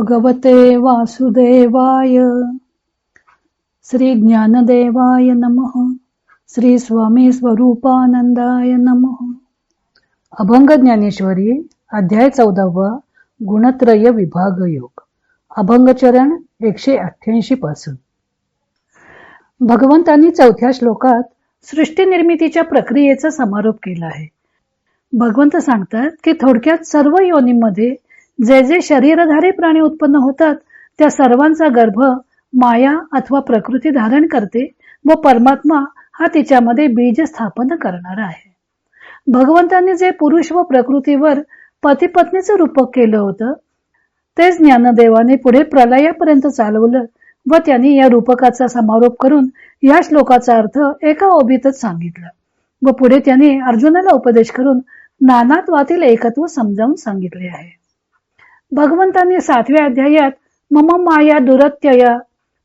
भगवते वासुदेवाय. श्री ज्ञानदेवाय नमः. श्री स्वामी स्वरूपानंदाय नमः. अभंग ज्ञानेश्वरी अध्याय चौदावा गुणत्रय विभाग योग. अभंगचरण एकशे अठ्ठ्याऐंशी पासून. भगवंतांनी चौथ्या श्लोकात सृष्टी निर्मितीच्या प्रक्रियेचा समारोप केला आहे. भगवंत सांगतात की थोडक्यात सर्व योनीमध्ये जे जे शरीरधारी प्राणी उत्पन्न होतात त्या सर्वांचा गर्भ माया अथवा प्रकृती धारण करते व परमात्मा हा तिच्यामध्ये बीज स्थापन करणारा आहे. भगवंतांनी जे पुरुष व प्रकृतीवर पतीपत्नीचं रूपक केलं होतं तेच ज्ञानदेवाने पुढे प्रलयापर्यंत चालवलं व त्यांनी या रूपकाचा समारोप करून या श्लोकाचा अर्थ एका ओबीतच सांगितला व पुढे त्यांनी अर्जुनाला उपदेश करून नानात्वातील एकत्व समजावून सांगितले आहे. भगवंतांनी सातव्या अध्यायात मम माया दुरत्यया.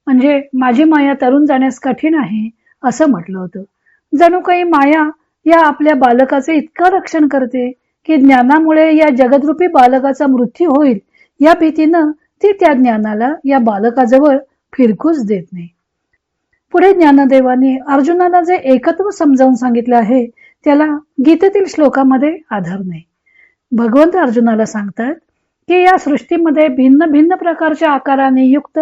म्हणजे माझी माया तरुण जाण्यास कठीण आहे असं म्हटलं होतं. जणू काही माया या आपल्या बालकाचे इतकं रक्षण करते की ज्ञानामुळे या जगदरूपी बालकाचा मृत्यू होईल या भीतीनं ती त्या ज्ञानाला या बालकाजवळ फिरकूच देत नाही. पुढे ज्ञानदेवाने अर्जुनाला जे एकत्व समजावून सांगितलं आहे त्याला गीतेतील श्लोकामध्ये आधार नाही. भगवंत अर्जुनाला सांगतात की या सृष्टीमध्ये भिन्न भिन्न प्रकारच्या आकाराने युक्त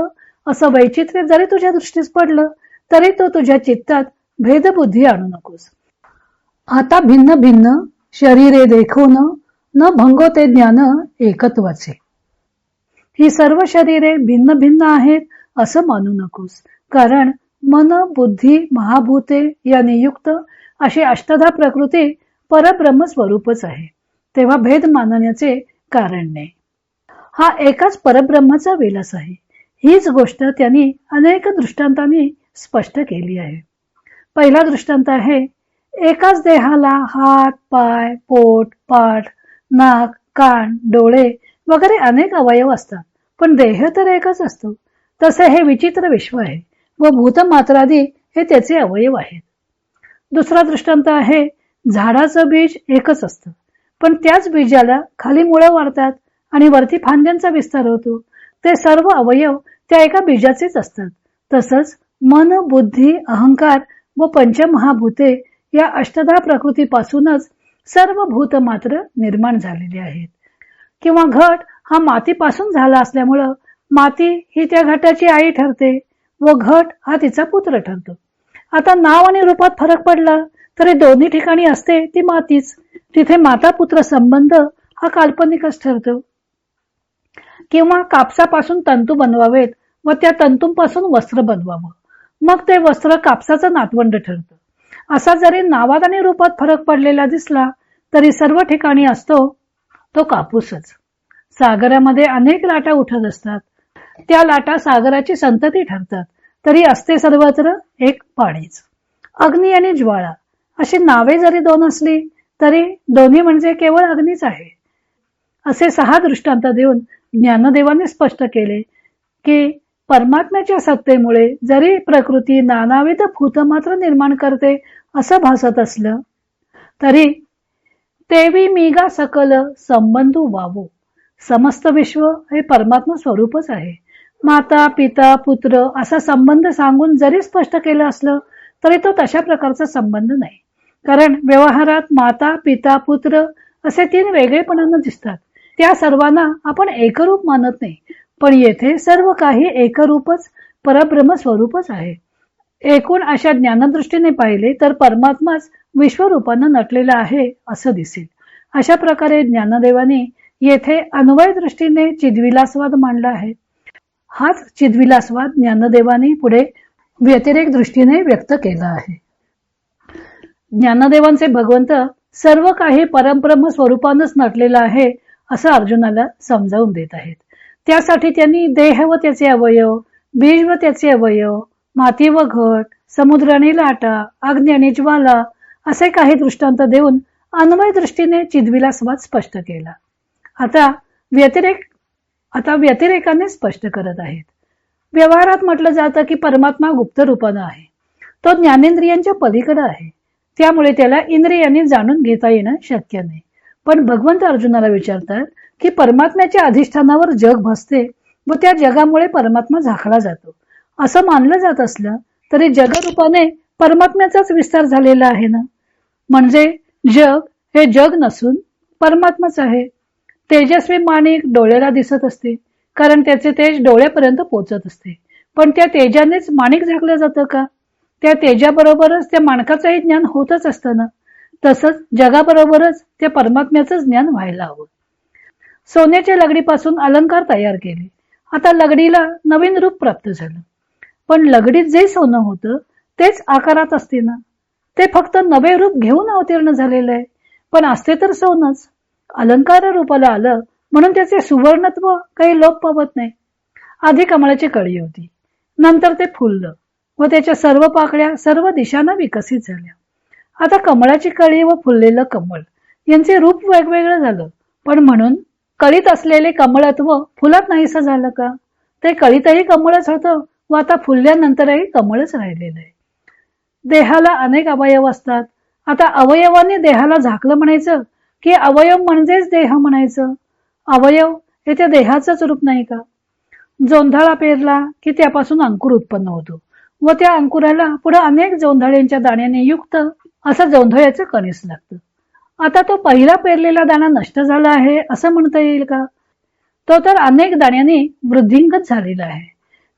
असं वैचित्र्य जरी तुझ्या दृष्टीस पडलं तरी तो तुझ्या चित्तात भेदबुद्धी आणू नकोस. आता भिन्न भिन्न शरीरे देखून न भंगो ते ज्ञान एकत्वाचे. ही सर्व शरीरे भिन्न भिन्न आहेत असं मानू नकोस. कारण मन बुद्धी महाभूते या नियुक्त अशी अष्टधा प्रकृती परब्रह्म स्वरूपच आहे. तेव्हा भेद मानण्याचे कारण नाही. हा एकाच परब्रह्माचा विलास आहे. हीच गोष्ट त्यांनी अनेक दृष्टांतांनी स्पष्ट केली आहे. पहिला दृष्टांत आहे एकाच देहाला हात पाय पोट पाठ नाक कान डोळे वगैरे अनेक अवयव असतात पण देह तर एकच असतो. तसे हे विचित्र विश्व आहे व भूतमात्रादी हे त्याचे अवयव आहेत. दुसरा दृष्टांत आहे झाडाचं बीज एकच असतं पण त्याच बीजाला खाली मुळं वाढतात आणि वरती फांद्यांचा विस्तार होतो. ते सर्व अवयव त्या एका बीजाचेच असतात. तसंच मन बुद्धी अहंकार व पंचमहाभूते या अष्टधा प्रकृतीपासूनच सर्व भूत मात्र निर्माण झालेले आहेत. किंवा घट हा मातीपासून झाला असल्यामुळं माती ही त्या घटाची आई ठरते व घट हा तिचा पुत्र ठरतो. आता नाव आणि रूपात फरक पडला तरी दोन्ही ठिकाणी असते ती मातीच. तिथे माता पुत्र संबंध हा काल्पनिकच ठरतो. किंवा कापसापासून तंतू बनवावेत व त्या तंतूंपासून वस्त्र बनवावं. मग ते वस्त्र कापसाचं नातवंड ठरतं. असा जरी नावात आणि रूपात फरक पडलेला दिसला तरी सर्व ठिकाणी असतो तो कापूसच. सागरामध्ये अनेक लाटा उठत असतात. त्या लाटा सागराची संतती ठरतात. तरी असते सर्वत्र एक पाणीच. अग्नी आणि ज्वाळा अशी नावे जरी दोन असली तरी दोन्ही म्हणजे केवळ अग्नीच आहे. असे सहा दृष्टांत देऊन ज्ञानदेवाने स्पष्ट केले की परमात्म्याच्या सत्तेमुळे जरी प्रकृती नानाविध भूत मात्र निर्माण करते असं भासत असलं तरी तेवी मीगा सकल संबंधू वावो. समस्त विश्व हे परमात्मा स्वरूपच आहे. माता पिता पुत्र असा संबंध सांगून जरी स्पष्ट केलं असलं तरी तो तशा प्रकारचा संबंध नाही. कारण व्यवहारात माता पिता पुत्र असे तीन वेगळेपणानं दिसतात. त्या सर्वांना आपण एकरूप मानत नाही. पण येथे सर्व काही एकरूपच परब्रह्म स्वरूपच आहे. एकूण अशा ज्ञानदृष्टीने पाहिले तर परमात्माच विश्वरूपानं नटलेला आहे असं दिसेल. अशा प्रकारे ज्ञानदेवाने येथे अन्वय दृष्टीने चिद्विलासवाद मांडला आहे. हाच चिद्विलासवाद ज्ञानदेवाने पुढे व्यतिरेक दृष्टीने व्यक्त केला आहे. ज्ञानदेवांचे भगवंत सर्व काही परब्रह्म स्वरूपानच नटलेलं आहे असं अर्जुनाला समजावून देत आहेत. त्यासाठी त्यांनी देह व त्याचे अवयव बीज व त्याचे अवयव माती व घट समुद्र आणि लाटा अग्नी आणि ज्वाला असे काही दृष्टांत देऊन अन्वय दृष्टीने चिदविलासवाद स्पष्ट केला. आता व्यतिरेक आता व्यतिरेकाने स्पष्ट करत आहेत. व्यवहारात म्हटलं जातं की परमात्मा गुप्त रूपानं आहे. तो ज्ञानेंद्रियांच्या पलीकडे आहे. त्यामुळे त्याला इंद्रियांनी जाणून घेता येणं शक्य नाही. पण भगवंत अर्जुनाला विचारतात की परमात्म्याच्या अधिष्ठानावर जग भासते व त्या जगामुळे परमात्मा झाकला जातो. असं मानलं जात असलं तरी जगरूपाने परमात्म्याचाच विस्तार झालेला आहे ना? म्हणजे जग हे जग नसून परमात्माच आहे. तेजस्वी माणिक डोळ्याला दिसत असते कारण त्याचे तेज डोळ्यापर्यंत पोचत असते. पण त्या तेजानेच माणिक झाकलं जातं का? त्या तेजाबरोबरच त्या माणकाचंही ज्ञान होतच असतं ना? तसंच जगाबरोबरच त्या परमात्म्याचं ज्ञान व्हायला हवं. सोन्याच्या लगडीपासून अलंकार तयार केले. आता लगडीला नवीन रूप प्राप्त झालं. पण लगडीत जे सोनं होतं तेच आकारात असते ना? ते फक्त नवे रूप घेऊन अवतीर्ण झालेलं आहे. पण असते तर सोनच. अलंकार रूपाला आलं म्हणून त्याचे सुवर्णत्व काही लोप पावत नाही. आधी कमळाची कळी होती. नंतर ते फुललं व त्याच्या सर्व पाकळ्या सर्व दिशांना विकसित झाल्या. आता कमळाची कळी व फुललेलं कमळ यांचे रूप वेगवेगळं झालं. पण म्हणून कळीत असलेले कमळत्व फुलात नाहीसं झालं का? ते कळीतही कमळच होतं व आता फुलल्यानंतरही कमळच राहिलेलं आहे. देहाला अनेक अवयव असतात. आता अवयवाने देहाला झाकलं म्हणायचं की अवयव म्हणजेच देह म्हणायचं. अवयव हे त्या देहाचंच रूप नाही का? जोंधळा पेरला की त्यापासून अंकुर उत्पन्न होतो व त्या अंकुराला पुढे अनेक जोंधळ्यांच्या दाण्याने युक्त असं जोंधळ्याचं कणीस लागतं. आता तो पहिला पेरलेला दाणा नष्ट झाला आहे असं म्हणता येईल का? तो तर अनेक दाण्यांनी वृद्धिंगत झालेला आहे.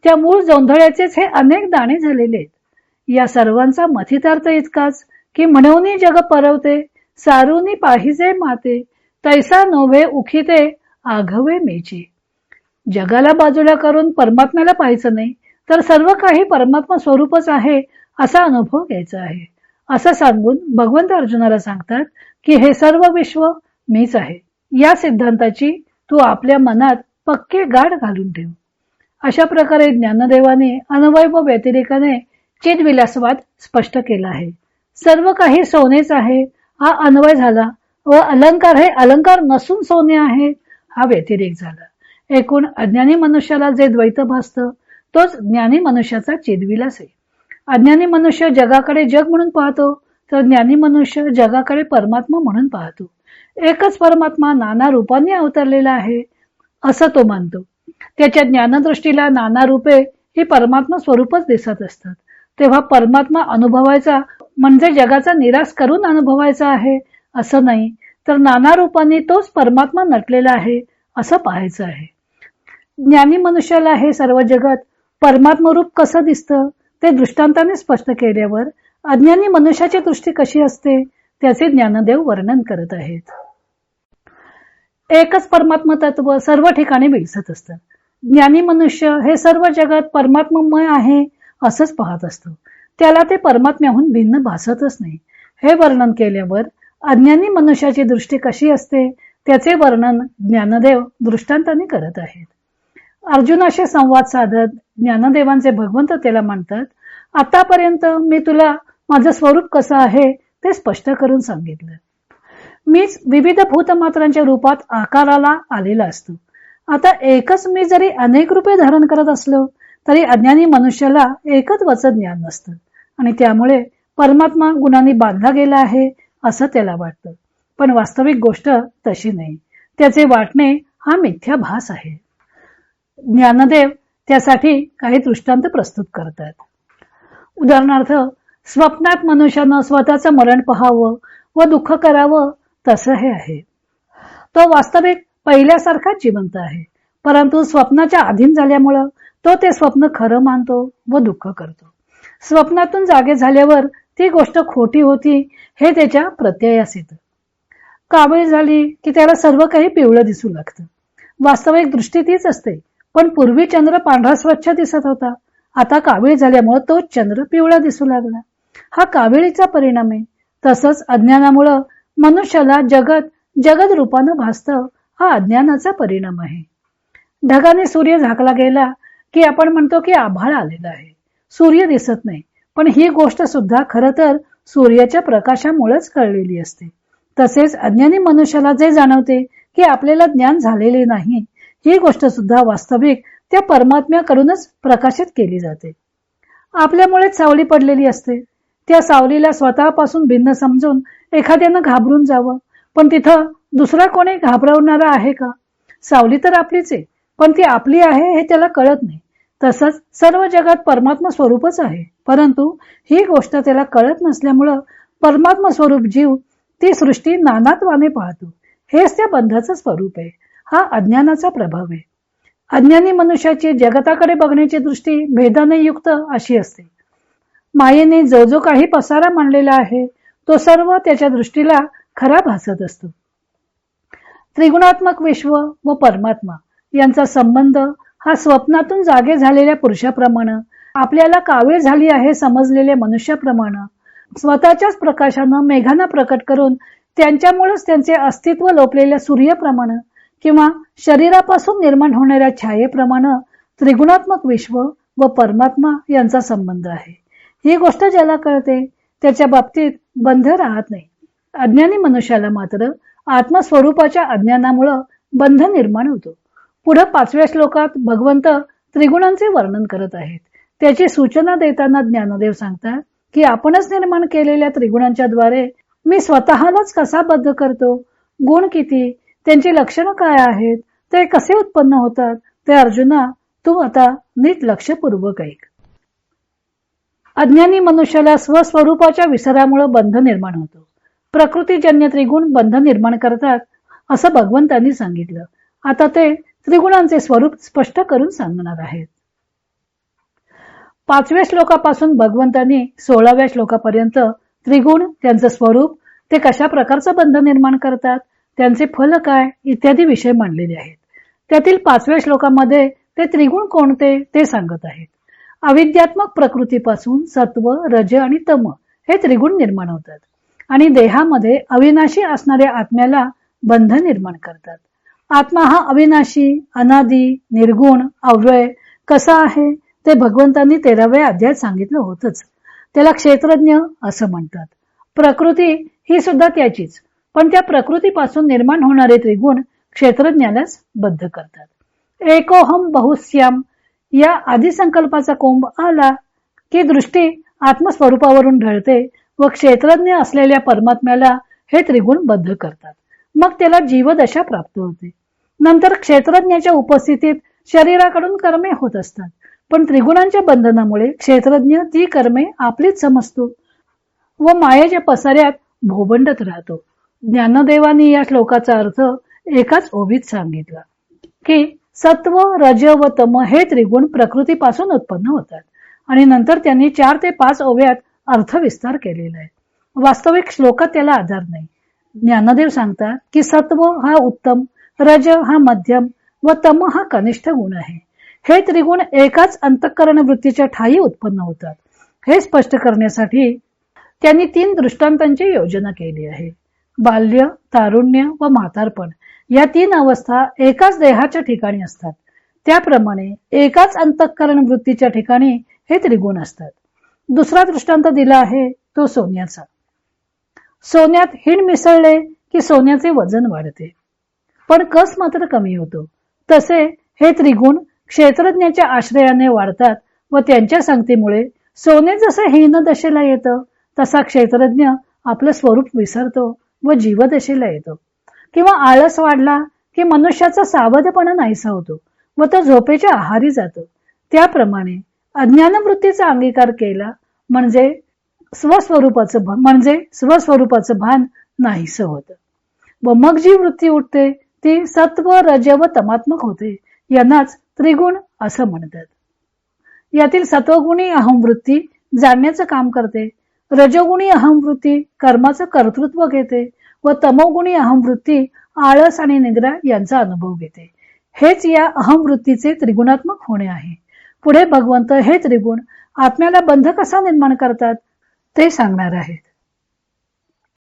त्या मूळ जोंधळ्याचेच हे अनेक दाणे झालेले आहेत. या सर्वांचा मथितार्थ इतकाच की म्हणूनही जग परवते सारुनी पाहिजे माते तैसा नोभे उखिते आघवे मेचे. जगाला बाजूला करून परमात्म्याला पाहायचं नाही तर सर्व काही परमात्मा स्वरूपच आहे असा अनुभव घ्यायचा आहे. असं सांगून भगवंत अर्जुनाला सांगतात की हे सर्व विश्व मीच आहे. या सिद्धांताची तू आपल्या मनात पक्के गाठ घालून ठेव. अशा प्रकारे ज्ञानदेवाने अनवय व व्यतिरेकाने चिदविलासवाद स्पष्ट केला आहे. सर्व काही सोनेच आहे. हा अन्वय झाला व अलंकार हे अलंकार नसून सोने आहे. हा व्यतिरेक झाला. एकूण अज्ञानी मनुष्याला जे द्वैत भासतं तोच ज्ञानी मनुष्याचा चिदविलास आहे. अज्ञानी मनुष्य जगाकडे जग म्हणून पाहतो तर ज्ञानी मनुष्य जगाकडे परमात्मा म्हणून पाहतो. एकच परमात्मा नाना रूपांनी अवतरलेला आहे असं तो मानतो. त्याच्या ज्ञानदृष्टीला नाना रूपे ही परमात्मा स्वरूपच दिसत असतात. तेव्हा परमात्मा अनुभवायचा म्हणजे जगाचा निराश करून अनुभवायचा आहे असं नाही तर नाना रूपांनी तोच परमात्मा नटलेला आहे असं पाहायचं आहे. ज्ञानी मनुष्याला हे सर्व जगत परमात्म रूप कसं दिसतं? ते दृष्टांताने स्पष्ट केल्यावर अज्ञानी मनुष्याची दृष्टी कशी असते त्याचे ज्ञानदेव वर्णन करत आहेत. एकच परमात्म तत्व सर्व ठिकाणी विकसत असतं. ज्ञानी मनुष्य हे सर्व जगात परमात्ममय आहे असंच पाहत असतो. त्याला ते परमात्म्याहून भिन्न भासतच नाही. हे वर्णन केल्यावर अज्ञानी मनुष्याची दृष्टी कशी असते त्याचे वर्णन ज्ञानदेव दृष्टांताने करत आहेत. अर्जुनाशी संवाद साधत ज्ञानदेवांचे भगवंत त्याला म्हणतात आतापर्यंत मी तुला माझं स्वरूप कसं आहे ते स्पष्ट करून सांगितलं. मीच विविध भूतमात्रांच्या रूपात आकाराला आलेला असतो. आता एकच मी जरी अनेक रूपे धारण करत असलो तरी अज्ञानी मनुष्याला एकच वच ज्ञान नसतं. आणि त्यामुळे परमात्मा गुणांनी बांधला गेला आहे असं त्याला वाटतं. पण वास्तविक गोष्ट तशी नाही. त्याचे वाटणे हा मिथ्या भास आहे. ज्ञानदेव त्यासाठी काही दृष्टांत प्रस्तुत करतात. उदाहरणार्थ स्वप्नात मनुष्यानं स्वतःचं मरण पहावं व दुःख करावं तसं हे आहे. तो वास्तविक पहिल्यासारखा जिवंत आहे परंतु स्वप्नाच्या अधीन झाल्यामुळं तो ते स्वप्न खरं मानतो व दुःख करतो. स्वप्नातून जागे झाल्यावर ती गोष्ट खोटी होती हे त्याच्या प्रत्ययास येतं कावळी झाली की त्याला सर्व काही पिवळं दिसू लागतं. वास्तविक दृष्टी तीच असते पण पूर्वी चंद्र पांढरा स्वच्छ दिसत होता. आता कावीळ झाल्यामुळे तो चंद्र पिवळा दिसू लागला. हा कावेळीचा परिणाम आहे. तसंच अज्ञानामुळं मनुष्याला जगत जगद रूपानं भासतं हा अज्ञानाचा परिणाम आहे. ढगाने सूर्य झाकला गेला की आपण म्हणतो की आभाळ आलेला आहे. सूर्य दिसत नाही. पण ही गोष्ट सुद्धा खरं तर सूर्याच्या प्रकाशामुळेच कळलेली असते. तसेच अज्ञानी मनुष्याला जे जाणवते की आपल्याला ज्ञान झालेले नाही ही गोष्ट सुद्धा वास्तविक त्या परमात्म्याकडूनच प्रकाशित केली जाते. आपल्यामुळेच सावली पडलेली असते. त्या सावलीला स्वतःपासून भिन्न समजून एखाद्यानं घाबरून जावं. पण तिथं दुसरा कोणी घाबरवणारा आहे का? सावली तर आपलीच आहे पण ती आपली आहे हे त्याला कळत नाही. तसंच सर्व जगात परमात्मा स्वरूपच आहे. परंतु ही गोष्ट त्याला कळत नसल्यामुळं परमात्मा स्वरूप जीव ती सृष्टी नानात्वाने पाहतो. हेच त्या बंधाचं स्वरूप आहे. हा अज्ञानाचा प्रभाव आहे. अज्ञानी मनुष्याची जगताकडे बघण्याची दृष्टी भेदाने युक्त अशी असते. मायेने जो जो काही पसारा मांडलेला आहे तो सर्व त्याच्या दृष्टीला खरा भासत असतो. त्रिगुणात्मक विश्व व परमात्मा यांचा संबंध हा स्वप्नातून जागे झालेल्या पुरुषाप्रमाणे आपल्याला कावीळ झाली आहे समजलेल्या मनुष्याप्रमाणे स्वतःच्याच प्रकाशानं मेघांना प्रकट करून त्यांच्यामुळेच त्यांचे अस्तित्व लोपलेल्या सूर्याप्रमाणे किंवा शरीरापासून निर्माण होणाऱ्या छायेप्रमाणे त्रिगुणात्मक विश्व व परमात्मा यांचा संबंध आहे. ही गोष्ट ज्याला कळते त्याच्या बाबतीत बंध राहत नाही. अज्ञानी मनुष्याला मात्र आत्मस्वरूपाच्या अज्ञानामुळं बंध निर्माण होतो. पुढे पाचव्या श्लोकात भगवंत त्रिगुणांचे वर्णन करत आहेत. त्याची सूचना देताना ज्ञानदेव सांगतात की आपणच निर्माण केलेल्या त्रिगुणांच्या द्वारे मी स्वतःलाच कसा बद्ध करतो? गुण किती? त्यांची लक्षणं काय आहेत? ते कसे उत्पन्न होतात? ते अर्जुना तू आता नीट लक्षपूर्वक ऐक. अज्ञानी मनुष्याला स्वस्वरूपाच्या विसरामुळे बंध निर्माण होतो. प्रकृतीजन्य त्रिगुण बंध निर्माण करतात असं भगवंतांनी सांगितलं. आता ते त्रिगुणांचे स्वरूप स्पष्ट करून सांगणार आहेत. पाचव्या श्लोकापासून भगवंतांनी सोळाव्या श्लोकापर्यंत त्रिगुण त्यांचं स्वरूप ते कशा प्रकारचं बंध निर्माण करतात? त्यांचे फल काय इत्यादी विषय मांडलेले आहेत. त्यातील पाचव्या श्लोकामध्ये ते त्रिगुण कोणते ते सांगत आहेत. अविद्यात्मक प्रकृतीपासून सत्व रज आणि तम हे त्रिगुण निर्माण होतात. आणि देहामध्ये अविनाशी असणाऱ्या आत्म्याला बंध निर्माण करतात. आत्मा हा अविनाशी अनादी निर्गुण अव्यय कसा आहे ते भगवंतांनी तेराव्या अध्यायात सांगितलं होतच. त्याला क्षेत्रज्ञ असं म्हणतात. प्रकृती ही सुद्धा त्याचीच. पण त्या प्रकृतीपासून निर्माण होणारे त्रिगुण क्षेत्रज्ञालाच बद्ध करतात. एकोहम बहुश्याम या आदिसंकल्पाचा कोंब आला की दृष्टी आत्मस्वरूपावरून ढळते व क्षेत्रज्ञ असलेल्या परमात्म्याला हे त्रिगुण बद्ध करतात. मग त्याला जीवदशा प्राप्त होते. नंतर क्षेत्रज्ञाच्या उपस्थितीत शरीराकडून कर्मे होत असतात. पण त्रिगुणांच्या बंधनामुळे क्षेत्रज्ञ ती कर्मे आपलीच समजतो व मायेच्या पसाऱ्यात भोबंडत राहतो. ज्ञानदेवानी या श्लोकाचा अर्थ एकाच ओवीत सांगितला की सत्व रज व तम हे त्रिगुण प्रकृतीपासून उत्पन्न होतात. आणि नंतर त्यांनी चार ते पाच ओव्यात अर्थविस्तार केलेला आहे. वास्तविक श्लोकात त्याला आधार नाही. ज्ञानदेव सांगतात की सत्व हा उत्तम रज हा मध्यम व तम हा कनिष्ठ गुण आहे. हे त्रिगुण एकाच अंतःकरण वृत्तीच्या ठाई उत्पन्न होतात. हे स्पष्ट करण्यासाठी त्यांनी तीन दृष्टांतांची योजना केली आहे. बाल्य तारुण्य व म्हातारपण या तीन अवस्था एकाच देहाच्या ठिकाणी असतात. त्याप्रमाणे एकाच अंतःकरण वृत्तीच्या ठिकाणी हे त्रिगुण असतात. दुसरा दृष्टांत दिला आहे तो सोन्याचा. सोन्यात हिण मिसळले की सोन्याचे वजन वाढते. पण कस मात्र कमी होतो. तसे हे त्रिगुण क्षेत्रज्ञाच्या आश्रयाने वाढतात व त्यांच्या संगतीमुळे सोने जसे हीन दशेला येतं तसा क्षेत्रज्ञ आपलं स्वरूप विसरतो. व जीवदशेला येतो. किंवा आळस वाढला की मनुष्याचा सावधपणा नाहीसा होतो व तो झोपेच्या आहारी जातो. त्याप्रमाणे अज्ञानवृत्तीचा अंगीकार केला म्हणजे स्वस्वरूपाचं म्हणजे स्वस्वरूपाचं भान नाहीस होत. व मग जी वृत्ती उठते ती सत्व रज व तमात्मक होते यांनाच त्रिगुण असं म्हणतात. यातील सत्वगुणी अहमवृत्ती जाणण्याचं काम करते. रजोगुणी अहमवृत्ती कर्माचं कर्तृत्व घेते. व तमोगुणी अहमवृत्ती आळस आणि निद्रा यांचा अनुभव घेते. हेच या अहमवृत्तीचे त्रिगुणात्मक होणे आहे. पुढे भगवंत हे त्रिगुण आत्म्याला बंध कसा निर्माण करतात ते सांगणार आहेत.